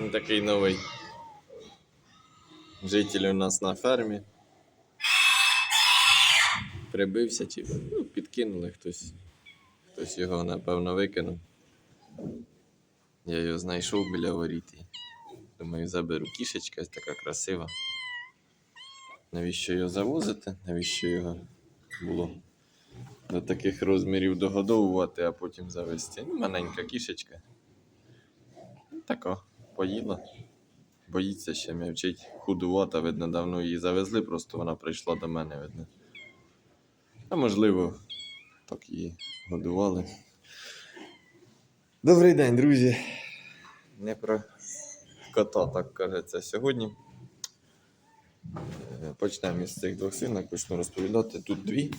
Ну, такий новий. Житель у нас на фермі. Прибився чи ну, підкинули хтось. Хтось його, напевно, викинув. Я його знайшов біля воріт. Думаю, заберу. Кішечка така красива. Навіщо його завозити? Навіщо його було до таких розмірів догодовувати, а потім завести? Ну, маленька кішечка. Така, поїла. Боїться ще м'явчить. Худувата, видно, давно її завезли, просто вона прийшла до мене, видно. А можливо, так її годували. Добрий день, друзі. Не про кота, так кажеться, сьогодні. Е, Почнемо із цих двох свинок, почну розповідати. Тут дві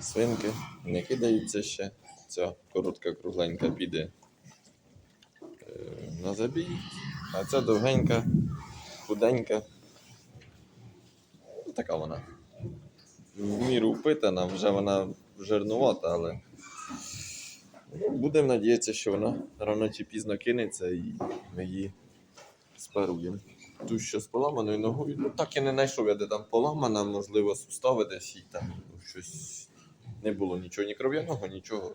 свинки, не кидаються ще. Ця коротка кругленька піде е, на забій, а ця довгенька, худенька. Ну, така вона. В міру впитана, вже вона жирнувата, але будемо надіятися, що вона рано чи пізно кинеться і ми її спаруємо. Ту, що з поламаною ногою, ну так і не знайшов я, де там поламана, можливо, сустави десь і там ну, щось не було нічого, ні кров'яного, нічого.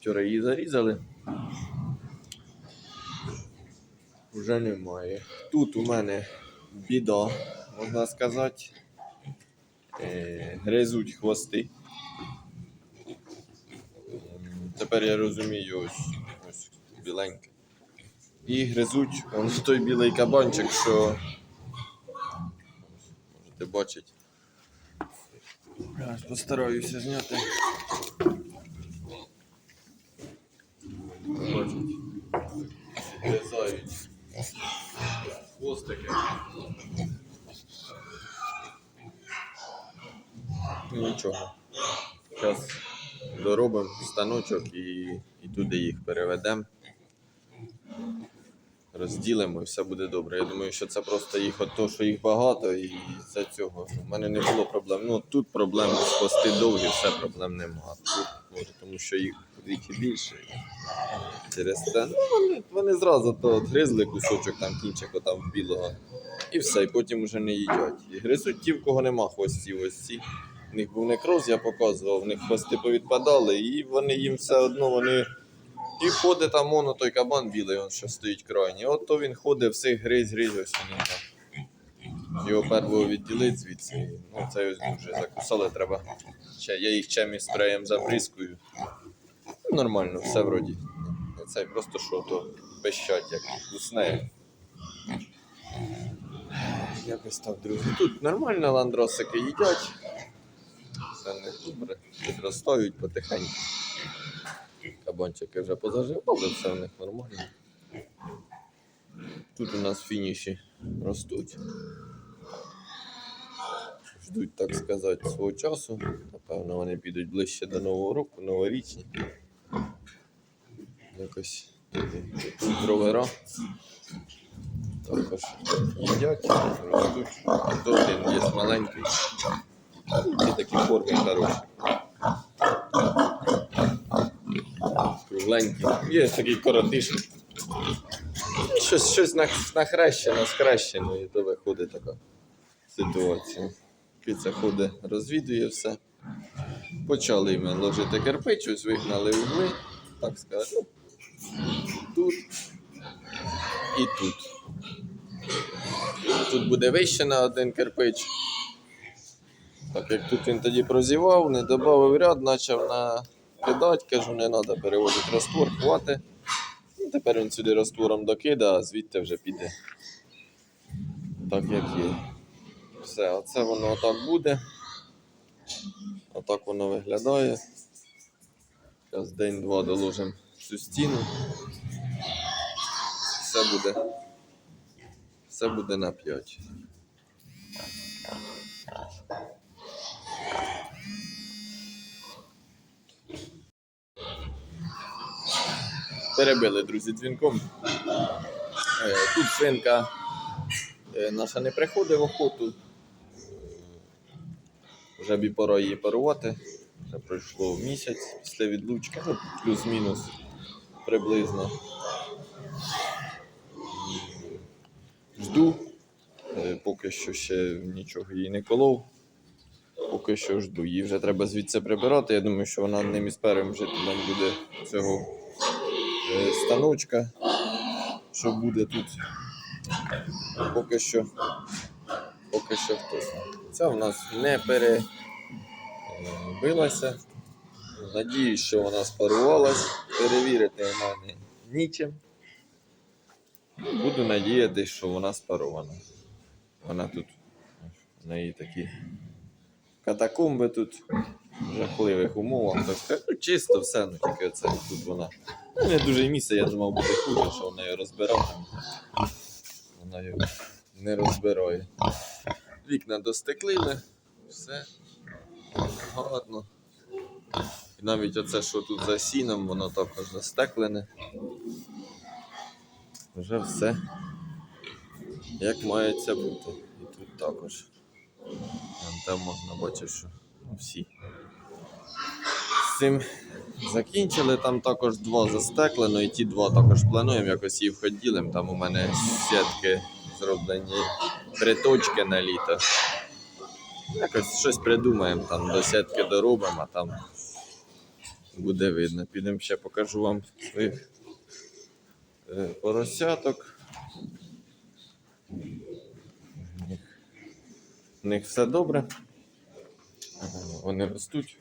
Вчора її зарізали. Вже немає. Тут у мене біда, можна сказати. Е, гризуть хвости. Тепер я розумію ось, ось біленьке. І гризуть он той білий кабанчик, що можете бачити. Аж постараюся зняти. Бачить. Хвостики. Ну, Нічого. Зараз доробимо станочок і, і туди їх переведемо. Розділимо і все буде добре. Я думаю, що це просто їх от того, що їх багато, і за цього у мене не було проблем. Ну тут проблем хвости довгі, все проблем нема. Тут може, тому що їх вдвічі більше. Через те, ну вони, вони зразу то гризли кусочок там кінчик там білого. І все, і потім вже не їдять. І гризуть ті, в кого нема хвостів. Ось ці. В них був некроз, я показував, в них хвости повідпадали, і вони їм все одно вони. І ходить там воно той кабан білий, он що стоїть крайній. От то він ходить, всіх гриз, гриз, ось він там. Його первого відділить звідси. Ну, це ось дуже закусали, треба. Ще, я їх чимось спреєм забризкую. Нормально, все вроді. Це просто що то пищать, як усне. Якось так, друзі. Тут нормально ландросики їдять. Все не добре. Підростають потихеньку. Кабанчики вже позаживали, все в них нормально. Тут у нас фініші ростуть. Ждуть, так сказати, свого часу. Напевно, вони підуть ближче до Нового року, новорічні. Якось дровера також їдять, ростуть. Тут є маленький. Ці такі форми хороші. Кругленький. Є такий коротишний. Щось, щось нах- нахрещено, скрещено, і то виходить така ситуація. Киця ходить, розвідує все. Почали ми ложити кирпич, ось вигнали угли, так. Ну, тут і тут. Тут буде вище на один кирпич. Так як тут він тоді прозівав, не додав ряд, почав накидати, кажу, не треба переводити раствор, хвати. Ну, тепер він сюди раствором докида, а звідти вже піде. Так як є. Все, оце воно отак буде. Отак воно виглядає. Зараз день-два доложимо цю стіну. Все буде. Все буде на 5. Перебили, друзі, дзвінком. Е, Тут свинка е, наша не приходить в охоту. Вже б і пора її парувати. Вже пройшло місяць після відлучки, ну, плюс-мінус приблизно. жду. Е, Поки що ще нічого їй не колов. Поки що жду. Її вже треба звідси прибирати. Я думаю, що вона одним із першим жителем буде цього е, станочка, що буде тут. Поки що, поки що хтось. Ця в нас не перебилася. Надіюсь, що вона спарувалась. Перевірити в мене нічим. Буду надіятися, що вона спарована. Вона тут. В неї такі катакомби тут в жахливих умовах. Так. Ну, чисто все, ну тільки це тут вона. Ну, не дуже місце, я думав, буде хуже, що вона її розбирав. Вона його не розбирає. Вікна достеклили, все гарно. І навіть оце, що тут за сіном, воно також застеклене. Вже все як має бути. І тут також. Там можна бачити, що ну, всі. З цим закінчили, там також два застеклено, і ті два також плануємо, якось їх відділимо. Там у мене сітки зроблені приточки на літо. Якось щось придумаємо, там до сітки доробимо, а там буде видно. Підемо ще покажу вам своїх е, поросяток. В них, все добре. Вони ростуть.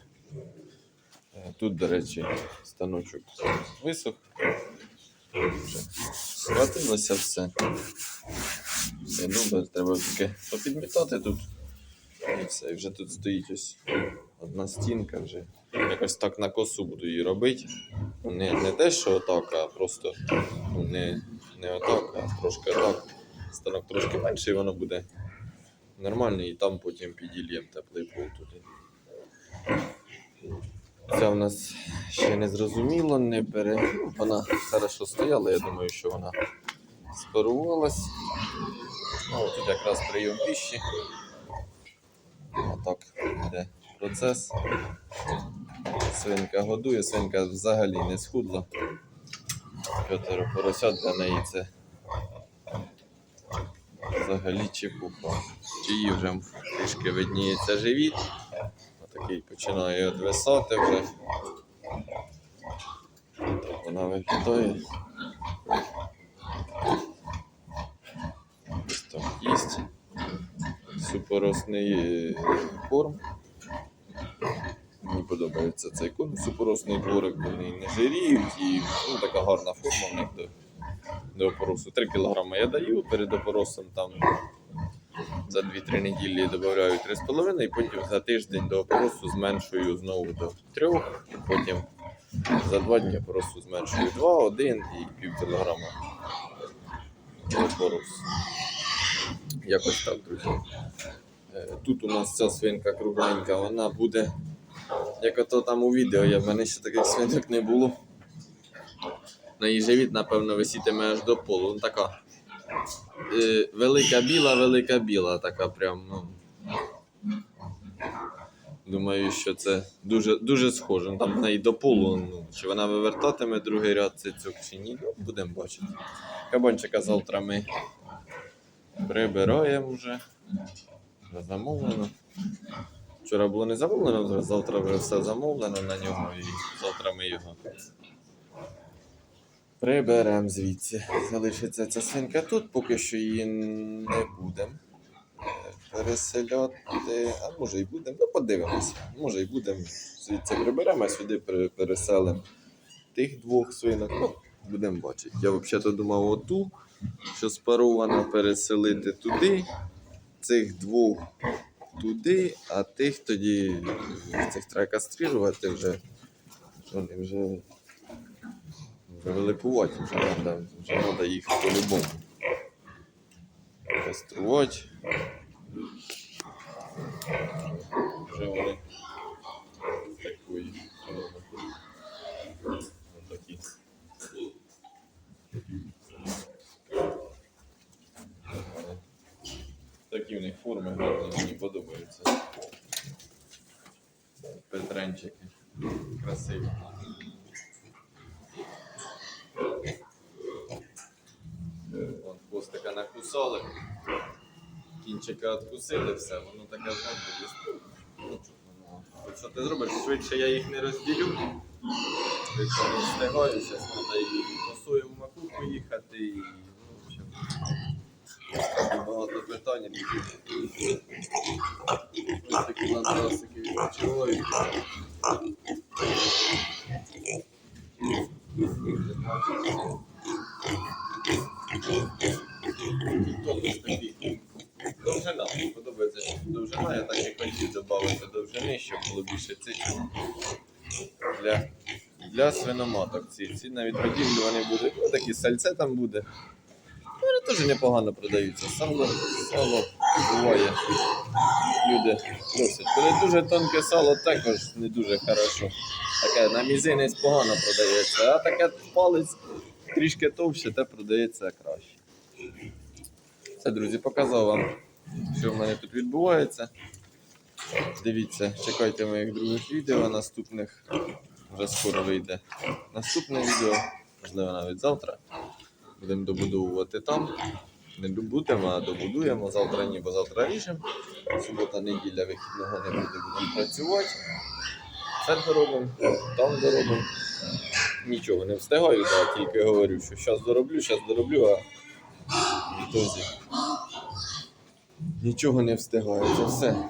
Е, Тут, до речі, станочок висох. Схватилося все. Все добре, треба тільки попідмітати тут. І все, і вже тут стоїть ось одна стінка вже. Якось так на косу буду її робити. Не, не те, що отак, а просто ну, не, не отак, а трошки отак. Станок трошки менший, воно буде нормально, і там потім підільємо теплий пол туди. Це в нас ще не зрозуміло, не пере. ну, Вона хорошо стояла, я думаю, що вона спарувалась. Якраз прийом піші. Отак йде процес. Свинка годує, свинка взагалі не схудла. П'ятеро поросят для неї це взагалі чепуха. Чиї вже трішки видніється живіт. Такий починає відвисати вже. Так вона виглядає. Ось там. Супоросний е, корм. Мені подобається цей корм. Супоросний дворик, вони не жиріють і ну, така гарна форма в них до, до опоросу. 3 кг я даю перед опоросом там за 2-3 неділі додаю 3,5 і потім за тиждень до опоросу зменшую знову до 3, і потім за 2 дні опоросу зменшую 2, 1 і пів кілограма до опоросу. Якось так, друзі. Е, Тут у нас ця свинка кругленька, вона буде, як ото там у відео, я в мене ще таких свинок не було. На її живіт, напевно, висітиме аж до полу. Ну, така е, велика біла, велика біла, така прям, ну. Думаю, що це дуже, дуже схоже. Ну, Там в неї до полу, ну, чи вона вивертатиме другий ряд цицьок, чи ні, ну, будемо бачити. Кабанчика завтра ми прибираємо вже. Замовлено. Вчора було не замовлено, завтра вже все замовлено на нього і завтра ми його приберемо звідси. Залишиться ця свинка тут, поки що її не будемо переселяти. А може і будемо. Ну, подивимося. Може і будемо. Звідси приберемо, а сюди переселимо тих двох свинок. Ну, будемо бачити. Я взагалі думав оту, що спарована переселити туди, цих двох туди, а тих тоді цих треба кастрирувати вже. Вони вже, великуваті, вже треба вже треба їх по-любому. Каструвати. Вже вони такої. Такі. Такі в них форми гарні, мені подобаються. Петренчики. Красиві. Вон хвостика накусав. покусали. Кінчика откусили, все, воно таке знову буде. Ну, що ти зробиш? Швидше я їх не розділю. Швидше не зараз треба і по соєву макуху їхати, і ну, в общем, багато питань. Ось такі ландрасики відпочивають. Ось такий. Довжина. Мені подобається що довжина. Я так і додати довжини, щоб було більше цих для, для свиноматок. Ці, ці навіть годівлі вони будуть. Ну, такі сальце там буде. Вони теж непогано продаються. Сало, сало буває. Люди просять. Коли дуже тонке сало, також не дуже хорошо. Таке на мізинець погано продається, а таке палець трішки товще, те продається краще. Все, друзі, показав вам, що в мене тут відбувається. Дивіться, чекайте моїх других відео, наступних вже скоро вийде наступне відео, можливо навіть завтра. Будемо добудовувати там. Не добудемо, а добудуємо. Завтра ні, бо завтра ріжемо. Субота, неділя, вихідного не буде, будемо працювати. Це доробимо, там доробимо. Нічого не встигаю, да, тільки говорю, що зараз дороблю, зараз дороблю, а в Нічого не встигаю. Це все.